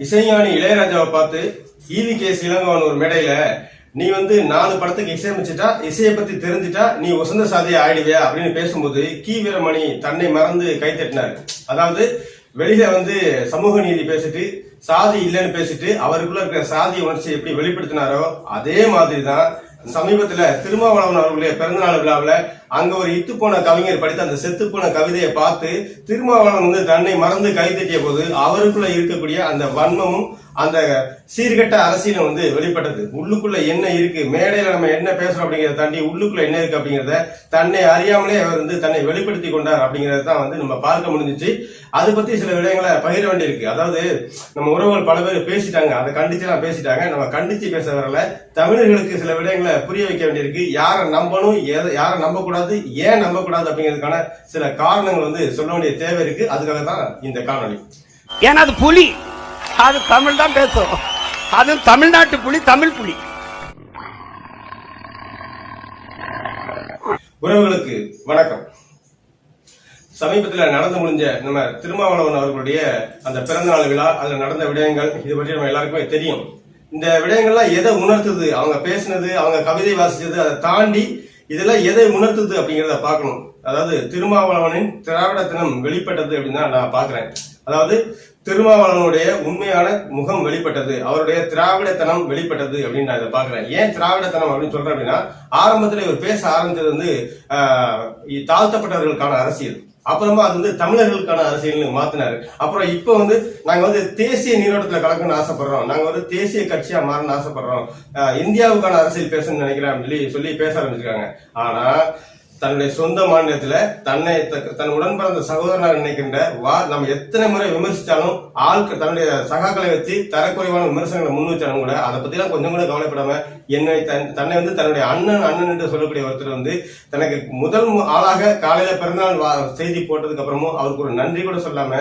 இசைஞானி இளையராஜாவை பார்த்து EV case இளங்கவன் ஒரு மேடையில நீ வந்து நாலு படத்துக்கு இசையமைச்சிட்டா இசையை பத்தி தெரிஞ்சிட்டா நீ உசந்த சாதியை ஆயிடுவியா? அப்படின்னு பேசும்போது கி. வீரமணி தன்னை மறந்து கைத்தட்டினார் அதாவது வெளியில வந்து சமூக நீதி பேசிட்டு சாதி இல்லைன்னு பேசிட்டு அவருக்குள்ள இருக்கிற சாதி உணர்ச்சி எப்படி வெளிப்படுத்தினாரோ அதே மாதிரி தான் சமீபத்துல திருமாவளவன் அவர்களுடைய பிறந்தநாள் விழாவில் அங்க ஒரு இத்து போன கவிஞர் படித்த அந்த செத்து போன கவிதையை பார்த்து திருமாவளவன் வந்து தன்னை மறந்து கைதட்டிய போது அவருக்குள்ள இருக்கக்கூடிய அந்த வன்மமும் அந்த சீர்கெட்ட அரசியலும் வந்து வெளிப்பட்டது. உள்ளுக்குள்ள என்ன இருக்கு மேடையில நம்ம என்ன பேசுறோம் அப்படிங்கறத தாண்டி உள்ளுக்குள்ள என்ன இருக்கு அப்படிங்கறத தன்னை அறியாமலே அவர் வந்து தன்னை வெளிப்படுத்தி கொண்டார் அப்படிங்கறத தான் வந்து நம்ம பார்க்க முடிஞ்சிச்சு. அது பத்தி சில விடயங்களை பகிர வேண்டியிருக்கு. அதாவது நம்ம உறவுகள் பல பேர் பேசிட்டாங்க. அதை கண்டிச்சுலாம் பேசிட்டாங்க. நம்ம கண்டிச்சு பேச வரல. தமிழர்களுக்கு சில விடயங்களை புரிய வைக்க வேண்டியிருக்கு. யாரை நம்பணும் எதை யாரை நம்பக்கூடாது ஏன் நம்பக்கூடாது அப்படிங்கிறதுக்கான சில காரணங்கள் வந்து சொல்ல வேண்டிய தேவை இருக்கு. அதுக்காக தான் இந்த காணொளி. ஏன்னா அது புலி. அது தமிழ் தான் பேசும். அது தமிழ்நாட்டு புலி தமிழ் புலி. உறவுகளுக்கு வணக்கம். சமீபத்தில் நடந்து முடிஞ்ச நம்ம திருமாவளவன் அவர்களுடைய அந்த பிறந்தநாள் விழா அதுல நடந்த விடயங்கள் இது பற்றி நம்ம எல்லாருக்குமே தெரியும். இந்த விடயங்கள்லாம் எதை உணர்த்துது? அவங்க பேசினது அவங்க கவிதை வாசிச்சது அதை தாண்டி இதெல்லாம் எதை உணர்த்துது அப்படிங்கிறத பார்க்கணும். அதாவது திருமாவளவனின் திராவிடத்தனம் வெளிப்பட்டது அப்படின்னு தான் நான் பார்க்குறேன். அதாவது திருமாவளவனுடைய உண்மையான முகம் வெளிப்பட்டது அவருடைய திராவிடத்தனம் வெளிப்பட்டது அப்படின்னு நான் இதை பார்க்குறேன். ஏன் திராவிடத்தனம் அப்படின்னு சொல்றேன் அப்படின்னா ஆரம்பத்தில் இவர் பேச ஆரம்பித்தது வந்து தாழ்த்தப்பட்டவர்களுக்கான அரசியல். அப்புறமா அது வந்து தமிழர்களுக்கான அரசியல்னு மாத்தினாரு. அப்புறம் இப்போ வந்து நாங்க வந்து தேசிய நீரோட்டத்துல கலக்கணும்னு ஆசைப்படுறோம். நாங்க வந்து தேசிய கட்சியா மாறணும்னு ஆசைப்படுறோம். இந்தியாவுக்கான அரசியல் பேசணும்னு நினைக்கிறேன் சொல்லி சொல்லி பேச ஆரம்பிச்சிருக்காங்க. ஆனா தன்னுடைய சொந்த மாநிலத்துல தன்னை த- தன் உடன் பிறந்த சகோதரனாக நினைக்கின்ற வா நம்ம எத்தனை முறை விமர்சித்தாலும் ஆட்கள் தன்னுடைய சகாக்களை வச்சு தரக்குறைவான விமர்சனங்களை முன் வச்சாலும் கூட அதை பத்திலாம் கொஞ்சம் கூட கவலைப்படாம என்னை தன் தன்னை வந்து தன்னுடைய அண்ணன் அண்ணன் என்று சொல்லக்கூடிய ஒருத்தர் வந்து தனக்கு முதல் ஆளாக காலையில பிறந்தநாள் வா- செய்தி போட்டதுக்கு அப்புறமும் அவருக்கு ஒரு நன்றி கூட சொல்லாம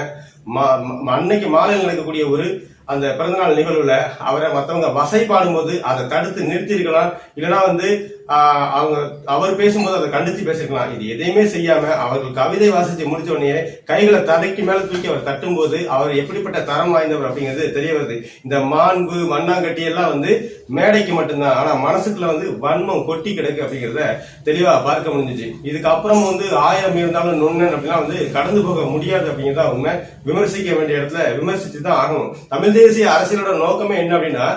மா- அன்னைக்கு மாலையில் நடக்கக்கூடிய ஒரு அந்த பிறந்தநாள் நிகழ்வுல அவரை மற்றவங்க வசை பாடும்போது அதை தடுத்து நிறுத்தியிருக்கலாம். இல்லைன்னா வந்து அவங்க அவர் பேசும்போது அதை கண்டித்து பேசிருக்கலாம் இது எதையுமே செய்யாம அவர்கள் கவிதை வாசிச்சு முடிச்ச உடனே கைகளை தலைக்கு மேல தூக்கி அவர் தட்டும்போது அவர் எப்படிப்பட்ட தரம் வாய்ந்தவர் அப்படிங்கிறது தெரிய வருது. இந்த மாண்பு மண்ணாங்கட்டி எல்லாம் வந்து மேடைக்கு மட்டும்தான். ஆனா மனசுக்குள்ள வந்து வன்மம் கொட்டி கிடக்கு அப்படிங்கிறத தெளிவா பார்க்க முடிஞ்சிச்சு. இதுக்கப்புறம் வந்து ஆயிரம் இருந்தாலும் நுண்ணன் அப்படின்னா வந்து கடந்து போக முடியாது அப்படிங்கிறத உண்மை விமர்சிக்க வேண்டிய இடத்துல விமர்சிச்சு தான் ஆகணும். தமிழ் தேசிய அரசியலோட நோக்கமே என்ன அப்படின்னா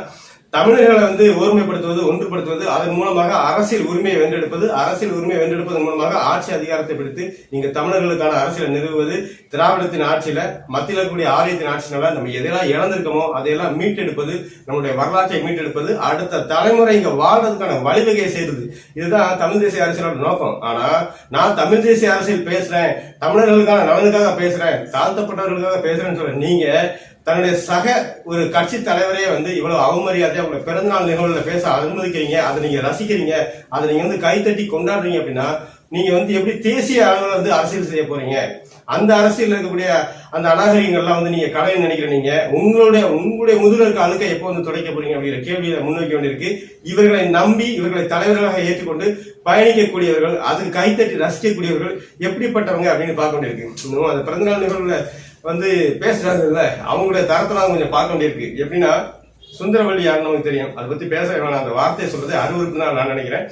தமிழர்களை வந்து ஒருமைப்படுத்துவது ஒன்றுபடுத்துவது அதன் மூலமாக அரசியல் உரிமையை வென்றெடுப்பது அரசியல் உரிமையை வென்றெடுப்பதன் மூலமாக ஆட்சி அதிகாரத்தை பிடித்து நீங்க தமிழர்களுக்கான அரசியலை நிறுவுவது திராவிடத்தின் ஆட்சியில மத்தியில் இருக்கக்கூடிய ஆரியத்தின் ஆட்சியினால நம்ம எதெல்லாம் இழந்திருக்கோமோ அதையெல்லாம் மீட்டெடுப்பது நம்முடைய வரலாற்றை மீட்டெடுப்பது அடுத்த தலைமுறை இங்க வாழ்றதுக்கான வழிவகையை செய்வது. இதுதான் தமிழ் தேசிய அரசியலோட நோக்கம். ஆனா நான் தமிழ் தேசிய அரசியல் பேசுறேன் தமிழர்களுக்கான நலனுக்காக பேசுறேன் தாழ்த்தப்பட்டவர்களுக்காக பேசுறேன்னு சொல்ற நீங்க தன்னுடைய சக ஒரு கட்சி தலைவரே வந்து இவ்வளவு அவமரியாதையா உங்களை பிறந்தநாள் நிகழ்வுல பேச அனுமதிக்கிறீங்க அதை நீங்க ரசிக்கிறீங்க அதை நீங்க வந்து கைத்தட்டி கொண்டாடுறீங்க அப்படின்னா நீங்க வந்து எப்படி தேசிய அளவில் வந்து அரசியல் செய்ய போறீங்க? அந்த அரசியல் இருக்கக்கூடிய அந்த அநாகரிகங்கள்லாம் வந்து நீங்க கடைன்னு நினைக்கிற நீங்க உங்களுடைய உங்களுடைய முதுகில் அழுக்க எப்போ வந்து துடைக்க போறீங்க அப்படிங்கிற கேள்வியை முன்வைக்க வேண்டியிருக்கு. இவர்களை நம்பி இவர்களை தலைவர்களாக ஏற்றுக்கொண்டு பயணிக்கக்கூடியவர்கள் அதுக்கு கைத்தட்டி ரசிக்கக்கூடியவர்கள் எப்படிப்பட்டவங்க அப்படின்னு பார்க்க வேண்டியிருக்கு. இன்னும் அந்த பிறந்தநாள் நிகழ்வுல வந்து பேசுறாங்கல்ல அவங்களுடைய தரத்தை தரத்தெல்லாம் கொஞ்சம் பார்க்க வேண்டியிருக்கு. எப்படின்னா சுந்தரவள்ளி யாருன்னு நமக்கு தெரியும். அதை பத்தி பேச வேணாம். அந்த வார்த்தையை சொல்றது அறிவுறுத்து தான் நான் நினைக்கிறேன்.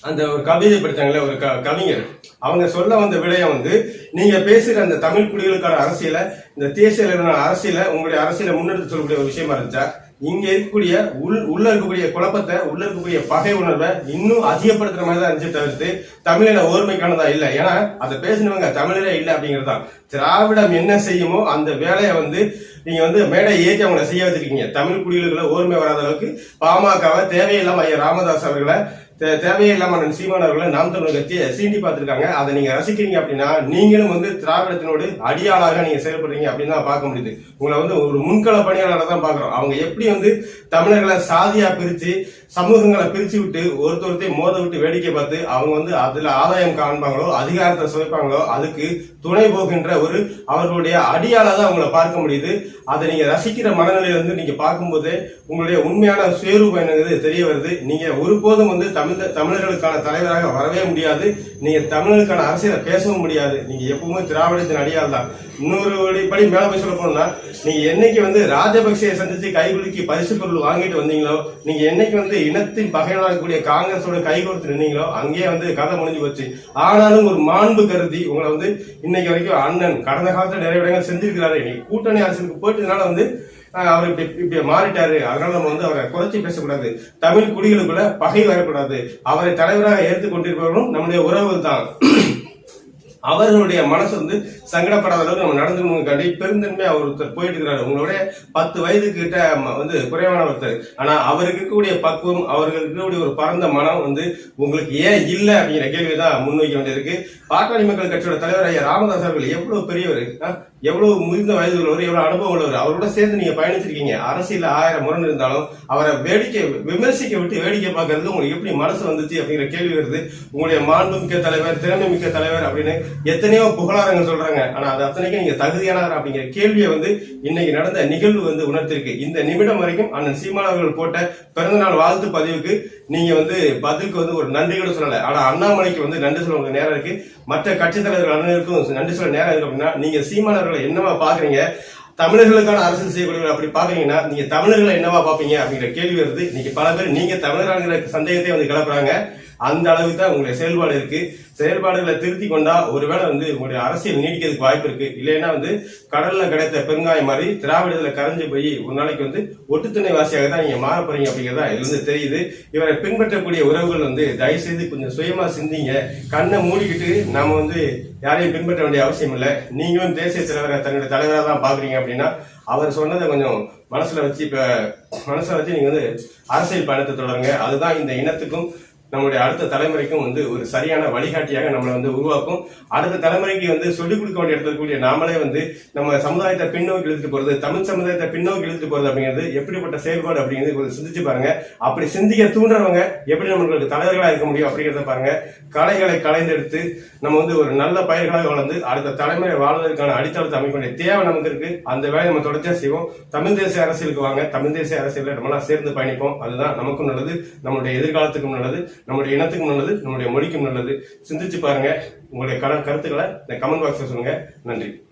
அந்த ஒரு கவிதை படித்தாங்களே ஒரு க- கவிஞர். அவங்க சொல்ல வந்த விடயம் வந்து நீங்க பேசுற அந்த தமிழ் குடிகளுக்கான அரசியலை இந்த தேசிய அரசியலை உங்களுடைய அரசியலை முன்னெடுத்து சொல்லக்கூடிய ஒரு விஷயமா இருந்துச்சா? இங்க இருக்கக்கூடிய உள் உள்ள இருக்கக்கூடிய குழப்பத்தை உள்ள இருக்கக்கூடிய பகை உணர்வை இன்னும் அதிகப்படுத்துற மாதிரி தான் இருந்துச்சு தவிர்த்து தமிழில ஓர்மைக்கானதா இல்ல. ஏன்னா அதை பேசினவங்க தமிழரே இல்லை அப்படிங்கறதுதான் திராவிடம் என்ன செய்யுமோ அந்த வேலையை வந்து நீங்க வந்து மேடை ஏற்றி அவங்களை செய்ய வச்சிருக்கீங்க. தமிழ் குடிகளுக்குள்ள ஓர்மை வராத அளவுக்கு பாமகவை தேவையில்லாம ஐயா ராமதாஸ் அவர்களை தேவையே தேவையில்லாம சீமானவர்களை நாம் தமிழ் கட்சியை சீண்டி பார்த்திருக்காங்க. அதை நீங்க ரசிக்கிறீங்க அப்படின்னா நீங்களும் வந்து திராவிடத்தினோடு அடியாளாக நீங்க செயல்படுறீங்க அப்படின்னு தான் பார்க்க முடியுது. உங்களை வந்து ஒரு முன்கள பணியாளரை தான் பாக்குறோம் அவங்க எப்படி வந்து தமிழர்களை சாதியா பிரிச்சு சமூகங்களை பிரிச்சு விட்டு ஒருத்தொருத்தையும் மோத விட்டு வேடிக்கை பார்த்து அவங்க வந்து அதுல ஆதாயம் காண்பாங்களோ அதிகாரத்தை சுவைப்பாங்களோ அதுக்கு துணை போகின்ற ஒரு அவர்களுடைய அடியாள தான் உங்களை பார்க்க முடியுது. அதை நீங்க ரசிக்கிற மனநிலையில இருந்து நீங்க பார்க்கும்போது உங்களுடைய உண்மையான சுயரூபம் என்னங்கிறது தெரிய வருது. நீங்க ஒருபோதும் வந்து தமிழ் தமிழர்களுக்கான தலைவராக வரவே முடியாது. நீங்க தமிழர்களுக்கான அரசியலை பேசவும் முடியாது. நீங்க எப்பவுமே திராவிடத்தின் அடியால் தான் இன்னொரு படி மேல போய் சொல்ல போனா நீங்க என்னைக்கு வந்து ராஜபக்சேயை சந்திச்சு கைகுலுக்கி பரிசு பொருள் வாங்கிட்டு வந்தீங்களோ நீங்க என்னைக்கு வந்து இனத்தின் பகையாக இருக்கக்கூடிய காங்கிரஸோட கை கொடுத்து நின்னீங்களோ அங்கேயே வந்து கதை முடிஞ்சு போச்சு. ஆனாலும் ஒரு மாண்பு கருதி உங்களை வந்து இன்னைக்கு வரைக்கும் அண்ணன் கடந்த காலத்துல நிறைய இடங்கள் செஞ்சிருக்கிறாரு. இன்னைக்கு கூட்டணி அரசுக்கு போயிட்டதுனால வந்து அவர் இப்படி இப்படி மாறிட்டாரு. அதனால நம்ம வந்து அவரை குறைச்சி பேசக்கூடாது. தமிழ் குடிகளுக்குள்ள பகை வரக்கூடாது. அவரை தலைவராக ஏற்றுக் கொண்டிருப்பவர்களும் நம்முடைய உறவுகள் தான். அவர்களுடைய மனசு வந்து சங்கடப்படாத அளவுக்கு நம்ம நடந்துக்கணும் கண்டி பெருந்தன்மை அவர் ஒருத்தர் போயிட்டு இருக்கிறாரு உங்களுடைய பத்து வயது கிட்ட வந்து குறைவான ஒருத்தர். ஆனா அவருக்கு இருக்கக்கூடிய பக்குவம் அவருக்கு இருக்கக்கூடிய ஒரு பரந்த மனம் வந்து உங்களுக்கு ஏன் இல்லை அப்படிங்கிற கேள்வி தான் முன்வைக்க வேண்டியிருக்கு. பாட்டாளி மக்கள் கட்சியோட தலைவர் ஐயா ராமதாஸ் அவர்கள் எவ்வளவு பெரியவர் ஆ? எவ்வளவு முதிர்ந்த வயது உள்ளவர் எவ்வளவு அனுபவம் உள்ளவர் அவரோட சேர்ந்து நீங்க பயணிச்சிருக்கீங்க. அரசியல் ஆயிரம் முரண் இருந்தாலும் அவரை வேடிக்கை விமர்சிக்க விட்டு வேடிக்கை பார்க்கறது உங்களுக்கு எப்படி மனசு வந்துச்சு அப்படிங்கிற கேள்வி வருது. உங்களுடைய மாண்புமிக்க தலைவர் திறமை மிக்க தலைவர் அப்படின்னு எத்தனையோ புகழாரங்க சொல்றாங்க. ஆனா அது அத்தனைக்கும் நீங்க தகுதியானவர் அப்படிங்கிற கேள்வியை வந்து இன்னைக்கு நடந்த நிகழ்வு வந்து உணர்த்திருக்கு. இந்த நிமிடம் வரைக்கும் அண்ணன் சீமான் அவர்கள் போட்ட பிறந்தநாள் வாழ்த்து பதிவுக்கு நீங்க வந்து பதிலுக்கு வந்து ஒரு நன்றி கூட சொல்லல. ஆனா அண்ணாமலைக்கு வந்து நன்றி சொல்ல உங்களுக்கு நேரம் இருக்கு. மற்ற கட்சி தலைவர்கள் அண்ணனுக்கும் நன்றி சொல்ல நேரம் இருக்கு அப்படின்னா நீங்க சீமானவர்களை என்னவா பாக்குறீங்க தமிழர்களுக்கான அரசியல் செய்யக்கூடிய அப்படி பாக்குறீங்கன்னா நீங்க தமிழர்களை என்னவா பாப்பீங்க அப்படிங்கிற கேள்வி வருது. இன்னைக்கு பல பேர் நீங்க தமிழராங்கிற சந்தேகத்தை வந்து கிளப்புறாங்க. அந்த அளவுக்கு தான் உங்களுடைய செயல்பாடு இருக்கு. செயல்பாடுகளை திருத்தி கொண்டா ஒருவேளை வந்து உங்களுடைய அரசியல் நீடிக்கிறதுக்கு வாய்ப்பு இருக்கு. இல்லைன்னா வந்து கடல்ல கிடைத்த பெருங்காயம் மாதிரி திராவிடத்துல கரைஞ்சு போய் ஒரு நாளைக்கு வந்து ஒட்டுத்துணை வாசியாக தான் நீங்க மாற போறீங்க அப்படிங்கிறதா இதுல இருந்து தெரியுது. இவரை பின்பற்றக்கூடிய உறவுகள் வந்து தயவு செய்து கொஞ்சம் சுயமா சிந்திங்க. கண்ணை மூடிக்கிட்டு நாம வந்து யாரையும் பின்பற்ற வேண்டிய அவசியம் இல்லை. நீங்களும் தேசிய தலைவரை தன்னுடைய தலைவராக தான் பாக்குறீங்க அப்படின்னா அவர் சொன்னதை கொஞ்சம் மனசுல வச்சு இப்ப மனசுல வச்சு நீங்க வந்து அரசியல் பயணத்தை தொடருங்க. அதுதான் இந்த இனத்துக்கும் நம்மளுடைய அடுத்த தலைமுறைக்கும் வந்து ஒரு சரியான வழிகாட்டியாக நம்மளை வந்து உருவாக்கும். அடுத்த தலைமுறைக்கு வந்து சொல்லிக் கொடுக்க வேண்டிய இடத்துல கூடிய நாமளே வந்து நம்ம சமுதாயத்தை பின்னோக்கி இழுத்துட்டு போறது தமிழ் சமுதாயத்தை பின்னோக்கி இழுத்துட்டு போறது அப்படிங்கிறது எப்படிப்பட்ட செயல்பாடு அப்படிங்கிறது கொஞ்சம் சிந்திச்சு பாருங்க. அப்படி சிந்திக்க தூண்டுறவங்க எப்படி நம்மளுக்கு தலைவர்களாக இருக்க முடியும் அப்படிங்கிறத பாருங்க. கலைகளை கலைந்தெடுத்து நம்ம வந்து ஒரு நல்ல பயிர்களாக வளர்ந்து அடுத்த தலைமுறை வாழ்வதற்கான அடித்தளத்தை அமைக்க வேண்டிய தேவை நமக்கு இருக்கு. அந்த வேலையை நம்ம தொடர்ச்சியா செய்வோம். தமிழ் தேசிய அரசியலுக்கு வாங்க. தமிழ் தேசிய அரசியலில் நம்மளாம் சேர்ந்து பயணிப்போம். அதுதான் நமக்கும் நல்லது நம்மளுடைய எதிர்காலத்துக்கும் நல்லது. நம்முடைய இனத்துக்கும் நல்லது நம்முடைய மொழிக்கும் நல்லது. சிந்திச்சு பாருங்க. உங்களுடைய கருத்துக்களை இந்த கமெண்ட் பாக்ஸில் சொல்லுங்க. நன்றி.